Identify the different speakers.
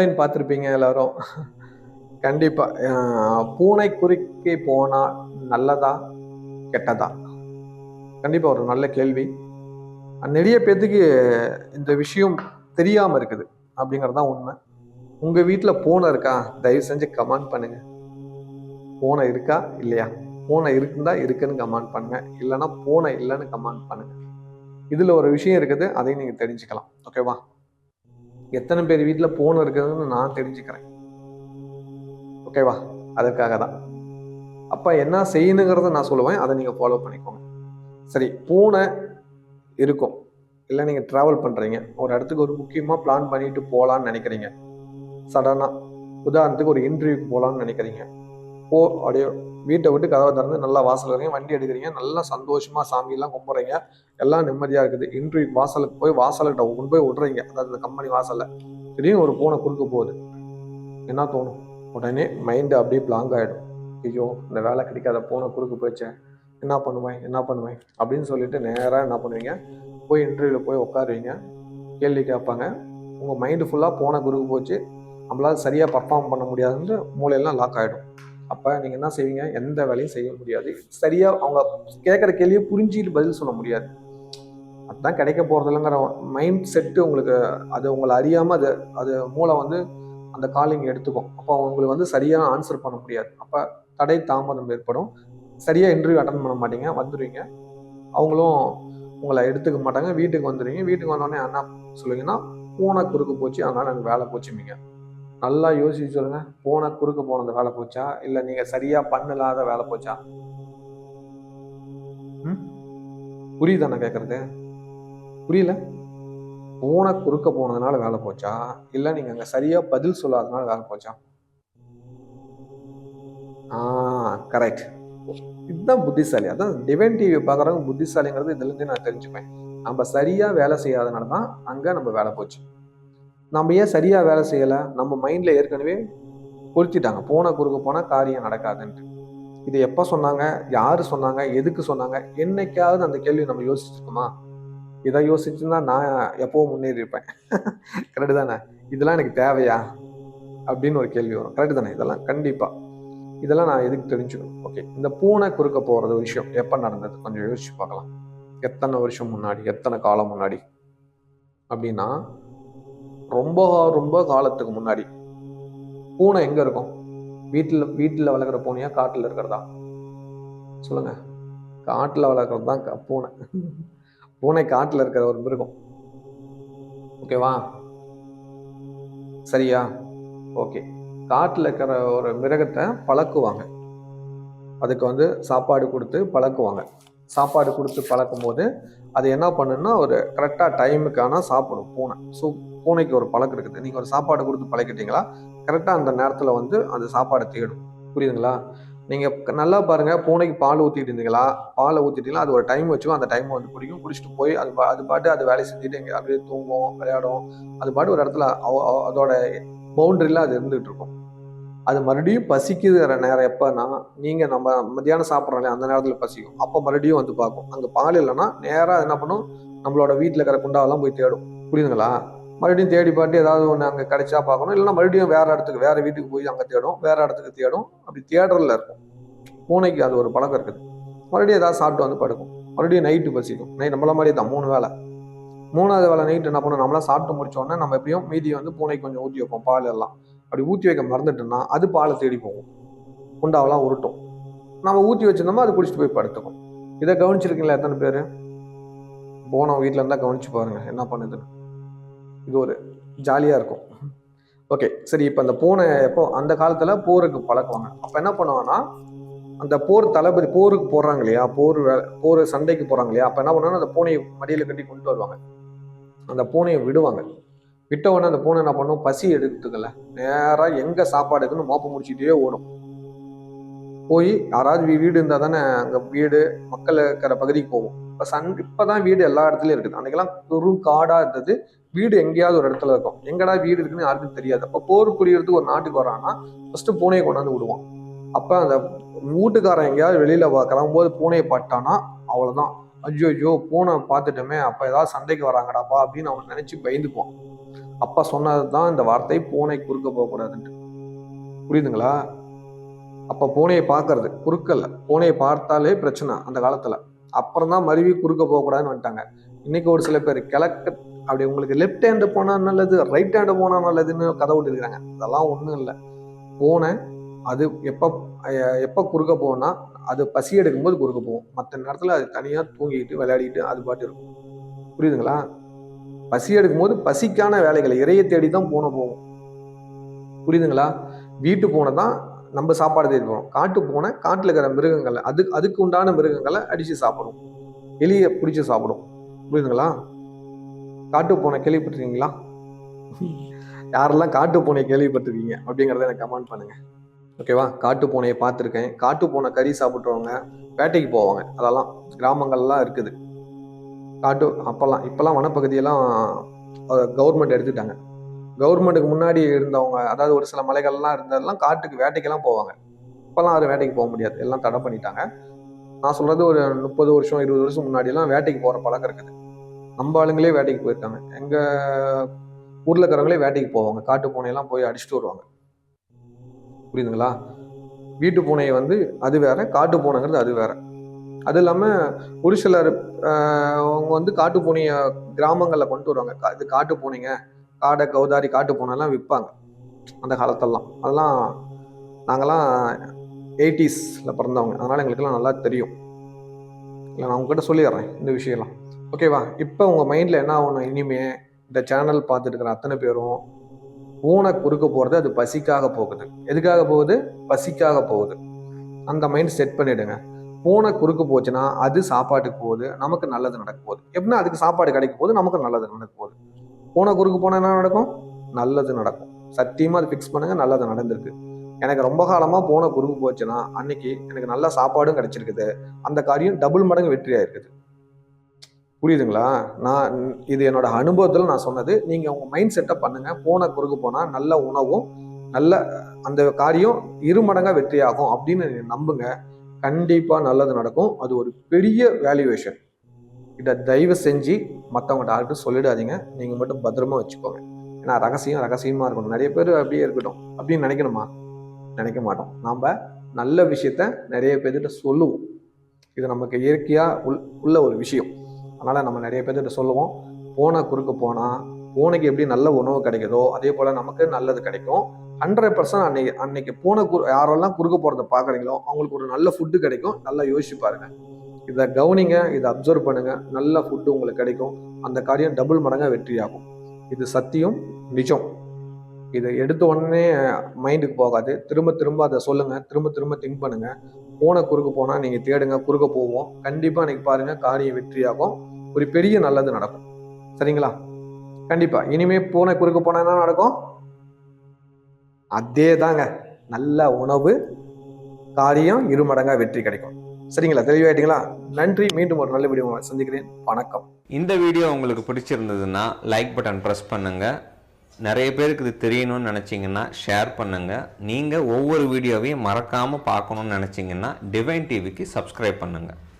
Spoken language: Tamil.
Speaker 1: தம்ப்ளைன் பார்த்துருப்பீங்க எல்லாரும். கண்டிப்பாக பூனை குறுக்கே போனால் நல்லதா கெட்டதா? கண்டிப்பாக ஒரு நல்ல கேள்வி. நிறைய பேத்துக்கு இந்த விஷயம் தெரியாமல் இருக்குது. அப்படிங்கிறது தான் உண்மை. உங்கள் வீட்டில் பூனை இருக்கா? தயவு செஞ்சு கமெண்ட் பண்ணுங்க. பூனை இருக்கா? இல்லையா? பூனை இருக்குந்தா இருக்குன்னு கமெண்ட் பண்ணுங்க. இல்லைன்னா பூனை இல்லைன்னு கமெண்ட் பண்ணுங்க. இதில் ஒரு விஷயம் இருக்குது. அதையும் நீங்கள் தெரிஞ்சுக்கலாம். ஓகேவா? எத்தனை பேர் வீட்டில் பூனை இருக்குதுன்னு நான் தெரிஞ்சுக்கிறேன். ஓகேவா அதற்காக தான் அப்போ என்ன செய்யணுங்கிறத நான் சொல்லுவேன். அதை நீங்கள் ஃபாலோ பண்ணிக்கோங்க. சரி பூனை இருக்கும். இல்லை நீங்கள் ட்ராவல் பண்ணுறீங்க ஒரு இடத்துக்கு ஒரு முக்கியமாக பிளான் பண்ணிட்டு போகலான்னு நினைக்கிறீங்க. சடனாக உதாரணத்துக்கு ஒரு இன்டர்வியூக்கு போகலான்னு நினைக்கிறீங்க. போ அப்படியே வீட்டை விட்டு கதவை திறந்து நல்லா வாசல் வரீங்க வண்டி எடுக்கிறீங்க நல்லா சந்தோஷமாக சாமியெல்லாம் கும்பிட்றீங்க. எல்லாம் நிம்மதியாக இருக்குது. இன்டர்வியூ வாசலுக்கு போய் வாசல்கிட்ட கொண்டு போய் விட்றீங்க. அதாவது இந்த கம்பெனி வாசலில். திடீர்னு ஒரு பூனை குறுக்க போகுது. என்ன தோணும்? உடனே மைண்டு அப்படியே பிளாங்க் ஆகிடும் ஐயோ இந்த வேலை கிடைக்காத பூனை குறுக்க போயிடுச்சேன் என்ன பண்ணுவேன்? என்ன பண்ணுவேன்? அப்படின்னு சொல்லிட்டு நேராக என்ன பண்ணுவீங்க? போய் இன்டர்வியூவில் போய் உட்காருவீங்க. கேள்வி கேட்பாங்க. உங்கள் மைண்டு ஃபுல்லாக போன குறுக்கு போச்சு. நம்மளால் சரியாக பர்ஃபார்ம் பண்ண முடியாதுன்னு மூளையெல்லாம் லாக் ஆகிடும் அப்போ நீங்கள் என்ன செய்வீங்க? எந்த வேலையும் செய்ய முடியாது. சரியாக அவங்க கேட்குற கேள்வியை புரிஞ்சுட்டு பதில் சொல்ல முடியாது. அதுதான் கிடைக்க போகிறதில்லங்கிற மைண்ட் செட்டு உங்களுக்கு அது உங்களை அறியாமல் அது அது மூளை வந்து அந்த காலிங் எடுத்துக்கும். அப்போ உங்களுக்கு வந்து சரியாக ஆன்சர் பண்ண முடியாது. அப்போ தடை தாமதம் ஏற்படும். சரியாக இன்டர்வியூ அட்டன் பண்ண மாட்டீங்க. வந்துடுவீங்க அவங்களும் உங்களை எடுத்துக்க மாட்டாங்க. வீட்டுக்கு வந்துடுவீங்க வீட்டுக்கு வந்தோடனே என்ன சொல்லுவீங்கன்னா பூனை குறுக்கு போச்சு. அதனால் எனக்கு வேலை போச்சுமீங்க நல்லா யோசிச்சு சொல்லுங்க. போன குறுக்க போனது வேலை போச்சா? இல்லை நீங்க சரியா பண்ணலாத வேலை போச்சா? புரியுதா நான் கேட்கறது புரியல? போன குறுக்க போனதுனால வேலை போச்சா? இல்லை நீங்க அங்க சரியா பதில் சொல்லாதனால வேலை போச்சா? ஆ கரெக்ட் இதுதான் புத்திசாலி. அதான் டிவைன் டிவி பார்க்குறவங்க புத்திசாலிங்கிறது இதுலேருந்து நான் தெரிஞ்சுப்பேன். நம்ம சரியா வேலை செய்யாதனால தான் அங்கே நம்ம வேலை போச்சு. நம்ம ஏன் சரியாக வேலை செய்யலை? நம்ம மைண்டில் ஏற்கனவே பொருத்திட்டாங்க போன குறுக்க போனால் காரியம் நடக்காதுன்ட்டு. இது எப்போ சொன்னாங்க? யார் சொன்னாங்க? எதுக்கு சொன்னாங்க? என்னைக்காவது அந்த கேள்வி நம்ம யோசிச்சிருக்கோமா? இதை யோசிச்சுன்னா நான் எப்போவும் முன்னேறி இருப்பேன் கரெக்டு தானே? இதெல்லாம் எனக்கு தேவையா? அப்படின்னு ஒரு கேள்வி வரும். கரெக்டு தானே? இதெல்லாம் கண்டிப்பாக இதெல்லாம் நான் எதுக்கு தெரிஞ்சுக்கணும்? ஓகே இந்த பூனை குறுக்க போகிறது விஷயம். எப்போ நடந்தது? கொஞ்சம் யோசிச்சு பார்க்கலாம். எத்தனை வருஷம் முன்னாடி? எத்தனை காலம் முன்னாடி? அப்படின்னா ரொம்ப ரொம்ப காலத்துக்கு முன்னாடி. பூனை எங்க இருக்கும்? வீட்டில் வீட்டில் வளர்க்குற பூனையா காட்டில் இருக்கிறதா? சொல்லுங்க. காட்டில் வளர்க்குறது தான் பூனை. பூனை காட்டில் இருக்கிற ஒரு மிருகம். ஓகேவா சரியா? ஓகே காட்டில் இருக்கிற ஒரு மிருகத்தை பழக்குவாங்க. அதுக்கு வந்து சாப்பாடு கொடுத்து பழக்குவாங்க. சாப்பாடு கொடுத்து பழக்கும் போது அது என்ன பண்ணுன்னா ஒரு கரெக்டாக டைமுக்கான சாப்பிடும் பூனை. ஸோ பூனைக்கு ஒரு பழக்கம் இருக்குது. நீங்கள் ஒரு சாப்பாடு கொடுத்து பழக்கிட்டீங்களா கரெக்டாக அந்த நேரத்தில் வந்து அந்த சாப்பாடை தேடும். புரியுதுங்களா? நீங்கள் நல்லா பாருங்கள் பூனைக்கு பால் ஊற்றிட்டு இருந்தீங்களா? பாலை ஊற்றிட்டீங்களா அது ஒரு டைம் வச்சுக்கோ அந்த டைம் வந்து குடிக்கும். குடிச்சிட்டு போய் அது பா- அது பாட்டு அது வேலையை செஞ்சுட்டு எங்கே அப்படியே தூங்கும் விளையாடும் அது பாட்டு ஒரு இடத்துல அதோட பவுண்டரியில் அது இருந்துகிட்டு இருக்கும். அது மறுபடியும் பசிக்குற நேரம் எப்போனா நீங்கள் நம்ம மத்தியானம் சாப்பிட்றோம் இல்லையா அந்த நேரத்தில் பசிக்கும். அப்போ மறுபடியும் வந்து பார்க்கும். அங்கே பால் இல்லைன்னா நேராக என்ன பண்ணும்? நம்மளோட வீட்டில் இருக்கிற குண்டாவெல்லாம் போய் தேடும். புரியுதுங்களா? மறுபடியும் தேடி பாட்டு ஏதாவது ஒன்று அங்கே கிடைச்சா பார்க்கணும். இல்லைன்னா மறுபடியும் வேறு இடத்துக்கு வேறு வீட்டுக்கு போய் அங்கே தேடும். வேறு இடத்துக்கு தேடும். அப்படி தேடுறதுல இருக்கும். பூனைக்கு அது ஒரு பழக்கம் இருக்குது. மறுபடியும் ஏதாவது சாப்பிட்டு வந்து படுக்கும். மறுபடியும் நைட்டு பசிக்கும். நைட் நம்மள மாதிரி தான். மூணு வேளை. மூணாவது வேலை நைட்டு என்ன பண்ணும்? நம்மளாம் சாப்பிட்டு முடிச்சோடனே நம்ம எப்படியும் மீதி வந்து பூனைக்கு கொஞ்சம் ஊற்றி வைப்போம் பால் எல்லாம். அப்படி ஊற்றி வைக்க மறந்துட்டோம்னா அது பாலை தேடி போகும். குண்டாவெல்லாம் உருட்டும். நம்ம ஊற்றி வச்சிருந்தோமோ அது குடிச்சிட்டு போய் படுத்துக்கும். இதை கவனிச்சிருக்கீங்களா எத்தனை பேர்? போன வீட்டில் இருந்தால் கவனிச்சு பாருங்கள் என்ன பண்ணுதுன்னு. இது ஒரு ஜாலியாக இருக்கும். ஓகே சரி இப்போ அந்த பூனை எப்போ அந்த காலத்தில் போருக்கு பழக்குவாங்க. அப்போ என்ன பண்ணுவாங்கன்னா அந்த போர் தளபதி போருக்கு போடுறாங்க இல்லையா? போர் போர் சண்டைக்கு போகிறாங்க இல்லையா? அப்போ என்ன பண்ணுவாங்கன்னா அந்த பூனையை மடியில் கட்டி கொண்டு வருவாங்க. அந்த பூனையை விடுவாங்க. விட்ட உடனே அந்த பூனை என்ன பண்ணும்? பசி எடுத்துக்கல. நேராக எங்கே சாப்பாடு இருக்குன்னு மோப்ப முடிச்சுட்டே ஓடும். போய் யாராவது வீ- வீடு இருந்தா தானே அங்கே வீடு மக்கள் இருக்கிற பகுதிக்கு போகும் இப்போ சன் இப்பதான் வீடு எல்லா இடத்துலையும் இருக்குது. அன்றைக்கெல்லாம் வெறும் காடா இருந்தது. வீடு எங்கேயாவது ஒரு இடத்துல இருக்கும். எங்கடா வீடு இருக்குன்னு யாருக்கும் தெரியாது. அப்போ போர் புரியறதுக்கு ஒரு நாட்டுக்கு வரான்னா ஃபர்ஸ்ட் பூனையை கொண்டாந்து விடுவான். அப்ப அந்த வீட்டுக்காரன் எங்கேயாவது வெளியில கிளம்பும்போது பூனையை பட்டானா அவ்வளோதான் ஐயோ ஐயோ பூனை பார்த்துட்டோமே. அப்போ ஏதாவது சண்டைக்கு வராங்கடாப்பா அப்படின்னு அவன் நினச்சி பயந்துக்குவான். அப்பா சொன்னது தான் இந்த வார்த்தை பூனை குறுக்க போகக்கூடாதுன்ட்டு. புரியுதுங்களா? அப்போ பூனையை பார்க்கறது குறுக்கல்ல. பூனையை பார்த்தாலே பிரச்சனை அந்த காலத்தில். அப்புறம் தான் மருவி குறுக்க போகக்கூடாதுன்னு வந்துட்டாங்க. இன்னைக்கு ஒரு சில பேர் கிழக்கு அப்படி உங்களுக்கு லெஃப்ட் ஹேண்டு போனால் நல்லது ரைட் ஹேண்டு போனால் நல்லதுன்னு கதை விட்டுருக்காங்க அதெல்லாம் ஒன்றும் இல்லை. பூனை அது எப்போ எப்போ குறுக்க போகும்னா அது பசி எடுக்கும்போது குறுக்க போகும். மற்ற நேரத்தில் அது தனியாக தூங்கிட்டு விளையாடிட்டு அது பாட்டு இருக்கும். புரியுதுங்களா? பசி எடுக்கும்போது பசிக்கான வேலைகளை இறையை தேடி தான் போன போகும் புரியுதுங்களா? வீட்டு பூனை தான் நம்ம சாப்பாடு தேடி போகிறோம் காட்டு போன காட்டில் இருக்கிற மிருகங்களை அது அதுக்கு உண்டான மிருகங்களை அடித்து சாப்பிடும் எலியை பிடிச்சி சாப்பிடும் புரியுதுங்களா? காட்டு பூனை கேள்விப்பட்டிருக்கீங்களா? யாரெல்லாம் காட்டு பூனை கேள்விப்பட்டிருக்கீங்க அப்படிங்கிறத எனக்கு கமெண்ட் பண்ணுங்க. ஓகேவா? காட்டு பூனையை பார்த்துருக்கேன். காட்டு பூனை கறி சாப்பிட்றவங்க வேட்டைக்கு போவாங்க. அதெல்லாம் கிராமங்கள்லாம் இருக்குது. காட்டு அப்போல்லாம் இப்போல்லாம் வனப்பகுதியெல்லாம் கவர்மெண்ட் எடுத்துட்டாங்க. கவர்மெண்ட்டுக்கு முன்னாடி இருந்தவங்க அதாவது ஒரு சில மலைகள்லாம் இருந்ததெல்லாம் காட்டுக்கு வேட்டைக்கெல்லாம் போவாங்க. இப்போல்லாம் யாரும் வேட்டைக்கு போக முடியாது. எல்லாம் தடை பண்ணிட்டாங்க. நான் சொல்கிறது ஒரு முப்பது வருஷம் இருபது வருஷம் முன்னாடியெல்லாம் வேட்டைக்கு போகிற பழக்கம் இருக்குது. நம்ம ஆளுங்களே வேட்டைக்கு போயிருக்காங்க. எங்கள் ஊரில் இருக்கிறவங்களே வேட்டைக்கு போவாங்க. காட்டு பூனையெல்லாம் போய் அடிச்சுட்டு வருவாங்க. புரியுதுங்களா? வீட்டு பூனையை வந்து அது வேற காட்டு பூனைங்கிறது அது வேற. அது இல்லாமல் ஒரு சிலர் அவங்க வந்து காட்டு பூனையை கிராமங்களில் கொண்டு வருவாங்க. கா- இது காட்டு பூனைங்க காடை கௌதாரி காட்டு பூனைலாம் விற்பாங்க அந்த காலத்தெல்லாம். அதெல்லாம் நாங்கள்லாம் எயிட்டிஸில் பிறந்தவங்க. அதனால் எங்களுக்கெல்லாம் நல்லா தெரியும். இல்லை நான் உங்ககிட்ட சொல்லிடுறேன் இந்த விஷயம்லாம். ஓகேவா இப்போ உங்கள் மைண்டில் என்ன ஆகணும்? இனிமே இந்த சேனல் பார்த்துட்டு அத்தனை பேரும் பூனை குறுக்க போகிறது அது பசிக்காக போகுது. எதுக்காக போகுது? பசிக்காக போகுது. அந்த மைண்ட் செட் பண்ணிவிடுங்க பூனை குறுக்கு போச்சுன்னா அது சாப்பாட்டுக்கு போகுது நமக்கு நல்லது நடக்க போகுது. எப்படின்னா அதுக்கு சாப்பாடு கிடைக்கும் போது நமக்கு நல்லது நடக்க போகுது. பூனை குறுக்கு போனால் என்ன நடக்கும்? நல்லது நடக்கும். சத்தியமாக அது ஃபிக்ஸ் பண்ணுங்க நல்லது நடந்திருக்கு. எனக்கு ரொம்ப காலமாக பூனை குறுக்கு போச்சுன்னா அன்னைக்கு எனக்கு நல்ல சாப்பாடும் கிடைச்சிருக்குது. அந்த காரியம் டபுள் மடங்கு வெற்றியாக இருக்குது புரியுதுங்களா? நான் இது என்னோட அனுபவத்தில் நான் சொன்னது நீங்கள் உங்கள் மைண்ட் செட்டை பண்ணுங்கள் பூனை குறுக்கு போனால் நல்ல உணவும் நல்ல அந்த காரியம் இரு மடங்காக வெற்றியாகும் அப்படின்னு நம்புங்க. கண்டிப்பாக நல்லது நடக்கும். அது ஒரு பெரிய வேல்யூவேஷன் இதை தயவு செஞ்சு மற்றவங்க யார்கிட்டும் சொல்லிடாதீங்க. நீங்கள் மட்டும் பத்திரமா வச்சுக்கோங்க. ஏன்னா ரகசியம் ரகசியமாக இருக்கணும். நிறைய பேர் அப்படியே இருக்கட்டும். அப்படின்னு நினைக்கணுமா? நினைக்க மாட்டோம். நாம் நல்ல விஷயத்த நிறைய பேர்கிட்ட சொல்லுவோம். இது நமக்கு இயற்கையாக உள் உள்ள ஒரு விஷயம். அதனால் நம்ம நிறைய பேர்கிட்ட சொல்லுவோம். பூனை குறுக்க போனால் பூனைக்கு எப்படி நல்ல உணவு கிடைக்குதோ அதே போல் நமக்கு நல்லது கிடைக்கும். ஹண்ட்ரட் பர்சன்ட் அன்னைக்கு அன்னைக்கு பூனை குறு யாரெல்லாம் குறுக்க போகிறத பார்க்குறீங்களோ அவங்களுக்கு ஒரு நல்ல ஃபுட்டு கிடைக்கும். நல்லா யோசிச்சு பாருங்க. இதை கவனிங்க இதை அப்சர்வ் பண்ணுங்க. நல்ல ஃபுட்டு உங்களுக்கு கிடைக்கும். அந்த காரியம் டபுள் மடங்காக வெற்றியாகும். இது சத்தியம் நிஜம். இதை எடுத்த உடனே மைண்டுக்கு போகாது. திரும்ப திரும்ப அதை சொல்லுங்கள் திரும்ப திரும்ப திங்க் பண்ணுங்கள் பூனை குறுக்க போனால் நீங்கள் தேடுங்க குறுக்க போவோம். கண்டிப்பாக அன்னைக்கு பாருங்கள் காரியம் வெற்றியாகும். ஒரு பெரிய நல்லது நடக்கும். சரிங்களா? கண்டிப்பாக இனிமேல் பூனை குறுக்க போனால் என்ன நடக்கும்? அதே தாங்க நல்ல உணவு காரியம் இருமடங்கா வெற்றி கிடைக்கும். சரிங்களா? தெளிவாயிட்டீங்களா? நன்றி. மீண்டும் ஒரு நல்ல வீடியோ சந்திக்கிறேன். வணக்கம்.
Speaker 2: இந்த வீடியோ உங்களுக்கு பிடிச்சிருந்ததுன்னா லைக் பட்டன் ப்ரெஸ் பண்ணுங்கள் நிறைய பேருக்கு இது தெரியணும்னு நினச்சிங்கன்னா ஷேர் பண்ணுங்கள் நீங்கள் ஒவ்வொரு வீடியோவையும் மறக்காமல் பார்க்கணும்னு நினச்சிங்கன்னா டிவைன் டிவிக்கு சப்ஸ்கிரைப் பண்ணுங்க.